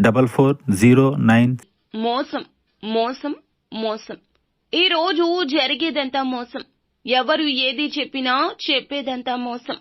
double four zero nine. మోసం మోసం మోసం. ఈ రోజు జరిగేదంతా మోసం. ఎవరు ఏది చెప్పినా చెప్పేదంతా మోసం.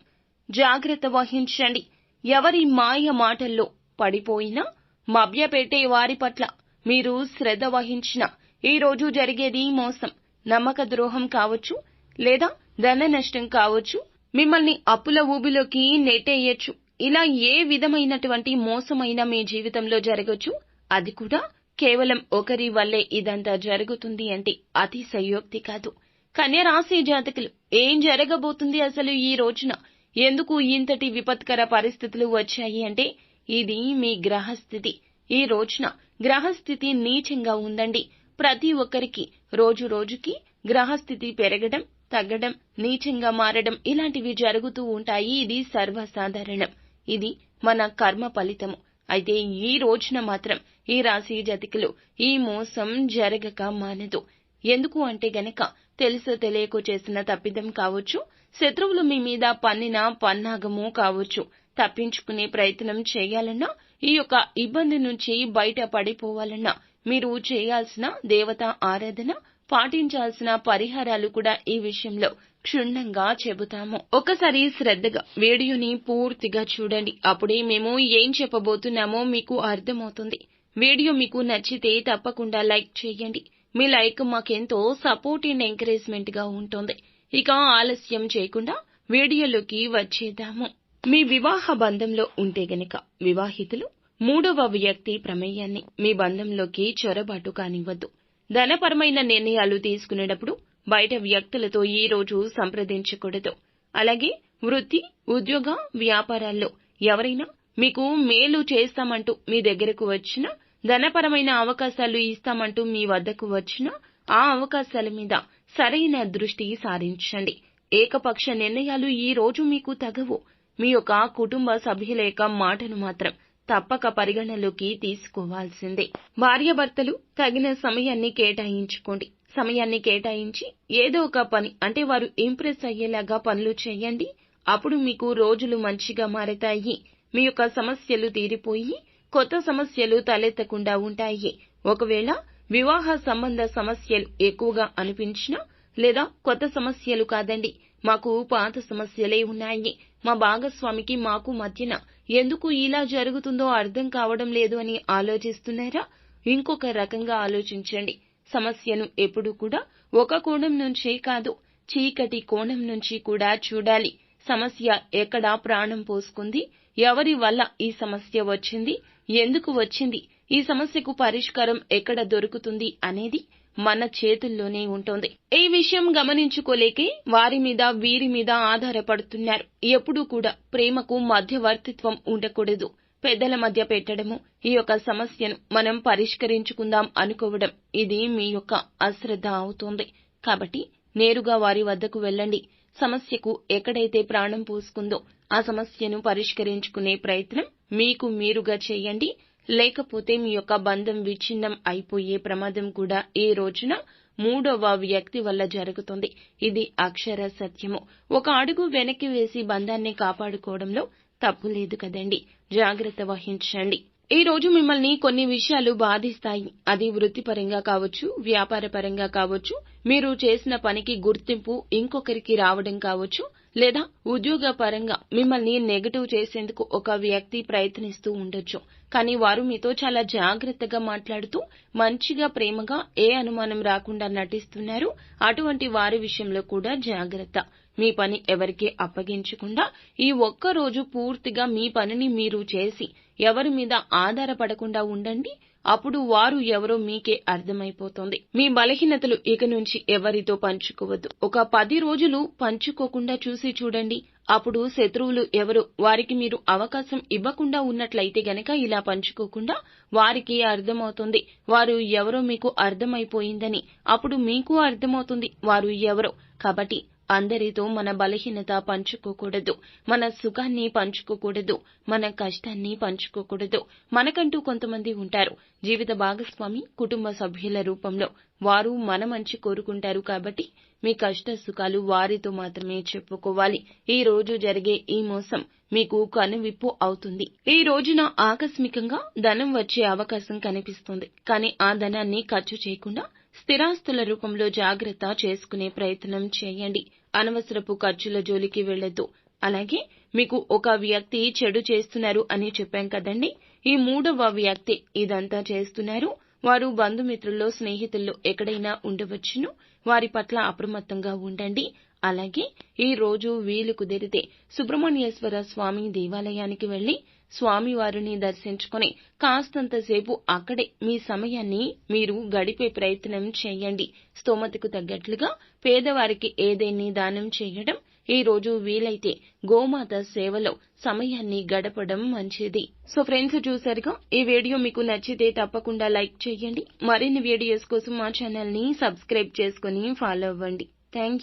జాగ్రత్త వహించండి. ఎవరి మాయ మాటల్లో పడిపోయినా మభ్యపెట్టే వారి పట్ల మీరు శ్రద్ధ వహించిన ఈ రోజు జరిగేది మోసం. నమ్మక ద్రోహం కావచ్చు లేదా ధన నష్టం కావచ్చు. మిమ్మల్ని అప్పుల ఊబిలోకి నెట్టేయచ్చు. ఇలా ఏ విధమైనటువంటి మోసమైన మీ జీవితంలో జరగచ్చు? అది కూడా కేవలం ఒకరి వల్లే ఇదంతా జరుగుతుంది అంటే అతిశయోక్తి కాదు. కన్యరాశి జాతకులు ఏం జరగబోతుంది అసలు ఈ రోజున? ఎందుకు ఇంతటి విపత్కర పరిస్థితులు వచ్చాయి అంటే ఇది మీ గ్రహస్థితి. ఈ రోజున గ్రహస్థితి నీచంగా ఉందండి. ప్రతి ఒక్కరికి రోజు రోజుకి గ్రహస్థితి పెరగడం తగ్గడం నీచంగా మారడం ఇలాంటివి జరుగుతూ ఉంటాయి. ఇది సర్వసాధారణం. ఇది మన కర్మ ఫలితము. అయితే ఈ రోజున మాత్రం ఈ రాశి జాతికులు ఈ మోసం జరగక మానదు. ఎందుకు అంటే గనక తెలుసో తెలియకో చేసిన తప్పిదం కావచ్చు శత్రువులు మీ మీద పన్నిన పన్నాగము కావచ్చు. తప్పించుకునే ప్రయత్నం చేయాలన్నా ఈ యొక్క ఇబ్బంది నుంచి బయట పడిపోవాలన్నా మీరు చేయాల్సిన దేవత ఆరాధన పాటించాల్సిన పరిహారాలు కూడా ఈ విషయంలో క్షుణ్ణంగా చెబుతాము. ఒకసారి శ్రద్ధగా వీడియోని పూర్తిగా చూడండి. అప్పుడే మేము ఏం చెప్పబోతున్నామో మీకు అర్థమవుతుంది. వీడియో మీకు నచ్చితే తప్పకుండా లైక్ చేయండి. మీ లైక్ మాకెంతో సపోర్ట్ అండ్ ఎంకరేజ్మెంట్గా ఉంటుంది. ఇక ఆలస్యం చేయకుండా వీడియోలోకి వచ్చేద్దాము. మీ వివాహ బంధంలో ఉంటే గనక వివాహితులు మూడవ వ్యక్తి ప్రమేయాన్ని. మీ బంధంలోకి చొరబాటు కానివ్వద్దు. ధనపరమైన నిర్ణయాలు తీసుకునేటప్పుడు బయట వ్యక్తులతో ఈ రోజు సంప్రదించకూడదు. అలాగే వృత్తి ఉద్యోగ వ్యాపారాల్లో ఎవరైనా మీకు మేలు చేస్తామంటూ మీ దగ్గరకు వచ్చిన ధనపరమైన అవకాశాలు ఇస్తామంటూ మీ వద్దకు వచ్చిన ఆ అవకాశాల మీద సరైన దృష్టి సారించండి. ఏకపక్ష నిర్ణయాలు ఈ రోజు మీకు తగవు. మీ యొక్క కుటుంబ సభ్యుల యొక్క మాటను మాత్రం తప్పక పరిగణలోకి తీసుకోవాల్సిందే. భార్యాభర్తలు తగిన సమయాన్ని కేటాయించుకోండి. సమయాన్ని కేటాయించి ఏదో ఒక పని అంటే వారు ఇంప్రెస్ అయ్యేలాగా పనులు చేయండి. అప్పుడు మీకు రోజులు మంచిగా మారతాయి. మీ యొక్క సమస్యలు తీరిపోయి కొత్త సమస్యలు తలెత్తకుండా ఉంటాయి. ఒకవేళ వివాహ సంబంధ సమస్యలు ఎక్కువగా అనిపించినా లేదా కొత్త సమస్యలు కాదండి మాకు పాత సమస్యలే ఉన్నాయి. మా భాగస్వామికి మాకు మధ్యన ఎందుకు ఇలా జరుగుతుందో అర్థం కావడం లేదు అని ఆలోచిస్తున్నారా? ఇంకొక రకంగా ఆలోచించండి. సమస్యను ఎప్పుడు కూడా ఒక కోణం నుంచే కాదు చీకటి కోణం నుంచి కూడా చూడాలి. సమస్య ఎక్కడ ప్రాణం పోసుకుంది? ఎవరి వల్ల ఈ సమస్య వచ్చింది? ఎందుకు వచ్చింది? ఈ సమస్యకు పరిష్కారం ఎక్కడ దొరుకుతుంది అనేది మన చేతుల్లోనే ఉంటుంది. ఈ విషయం గమనించుకోలేకే వారి మీద వీరి మీద ఆధారపడుతున్నారు. ఎప్పుడూ కూడా ప్రేమకు మధ్యవర్తిత్వం ఉండకూడదు. పెద్దల మధ్య పెట్టడము ఈ యొక్క సమస్యను మనం పరిష్కరించుకుందాం అనుకోవడం ఇది మీ యొక్క అశ్రద్ధ అవుతుంది. కాబట్టి నేరుగా వారి వద్దకు వెళ్ళండి. సమస్యకు ఎక్కడైతే ప్రాణం పోసుకుందో ఆ సమస్యను పరిష్కరించుకునే ప్రయత్నం మీకు మీరుగా చేయండి. లేకపోతే మీ యొక్క బంధం విచ్ఛిన్నం అయిపోయే ప్రమాదం కూడా ఈ రోజున మూడవ వ్యక్తి వల్ల జరుగుతుంది. ఇది అక్షర సత్యము. ఒక అడుగు వెనక్కి వేసి బంధాన్ని కాపాడుకోవడంలో తప్పు లేదు కదండి. జాగ్రత్త వహించండి. ఈ రోజు మిమ్మల్ని కొన్ని విషయాలు బాధిస్తాయి. అది వృత్తిపరంగా కావచ్చు వ్యాపారపరంగా కావచ్చు మీరు చేసిన పనికి గుర్తింపు ఇంకొకరికి రావడం కావచ్చు లేదా ఉద్యోగ పరంగా మిమ్మల్ని నెగటివ్ చేసేందుకు ఒక వ్యక్తి ప్రయత్నిస్తూ ఉండొచ్చు. కానీ వారు మీతో చాలా జాగ్రత్తగా మాట్లాడుతూ మంచిగా ప్రేమగా ఏ అనుమానం రాకుండా నటిస్తున్నారు అటువంటి వారి విషయంలో కూడా జాగ్రత్త. మీ పని ఎవరికీ అప్పగించకుండా ఈ ఒక్క రోజు పూర్తిగా మీ పనిని మీరు చేసి ఎవరి మీద ఆధారపడకుండా ఉండండి. అప్పుడు వారు ఎవరో మీకే అర్థమైపోతుంది. మీ బలహీనతలు ఇక నుంచి ఎవరితో పంచుకోవద్దు. ఒక పది రోజులు పంచుకోకుండా చూసి చూడండి. అప్పుడు శత్రువులు ఎవరు వారికి మీరు అవకాశం ఇవ్వకుండా ఉన్నట్లయితే గనక ఇలా పంచుకోకుండా వారికి అర్థమవుతుంది. వారు ఎవరో మీకు అర్థమైపోయిందని. అప్పుడు మీకు అర్థమవుతుంది వారు ఎవరో. కాబట్టి అందరితో మన బలహీనత పంచుకోకూడదు. మన సుఖాన్ని పంచుకోకూడదు. మన కష్టాన్ని పంచుకోకూడదు. మనకంటూ కొంతమంది ఉంటారు. జీవిత భాగస్వామి కుటుంబ సభ్యుల రూపంలో. వారు మన మంచి కోరుకుంటారు కాబట్టి మీ కష్ట సుఖాలు వారితో మాత్రమే చెప్పుకోవాలి. ఈ రోజు జరిగే ఈ మోసం మీకు కనువిప్పు అవుతుంది. ఈ రోజున ఆకస్మికంగా ధనం వచ్చే అవకాశం కనిపిస్తుంది. కానీ ఆ ధనాన్ని ఖర్చు చేయకుండా స్థిరాస్తుల రూపంలో జాగ్రత్త చేసుకునే ప్రయత్నం చేయండి. అనవసరపు ఖర్చుల జోలికి వెళ్ళొద్దు అలాగే మీకు ఒక వ్యక్తి చెడు చేస్తున్నారు అని చెప్పాం కదండి. ఈ మూడవ వ్యక్తి ఇదంతా చేస్తున్నారు. వారు బంధుమిత్రుల్లో స్నేహితుల్లో ఎక్కడైనా ఉండవచ్చును. వారి పట్ల అప్రమత్తంగా ఉండండి. అలాగే ఈ రోజు వీలు కుదిరితే సుబ్రహ్మణ్యేశ్వర స్వామి దేవాలయానికి వెళ్ళి స్వామివారిని దర్శించుకుని కాస్తంతసేపు అక్కడే మీ సమయాన్ని మీరు గడిపే ప్రయత్నం చేయండి. స్తోమతకు తగ్గట్లుగా పేదవారికి ఏదైనా దానం చేయడం ఈ రోజు వీలైతే గోమాత సేవలో సమయాన్ని గడపడం మంచిది. సో ఫ్రెండ్స్ చూసారుగా? ఈ వీడియో మీకు నచ్చితే తప్పకుండా లైక్ చేయండి. మరిన్ని వీడియోస్ కోసం మా ఛానల్ని సబ్స్క్రైబ్ చేసుకుని ఫాలో అవ్వండి. థ్యాంక్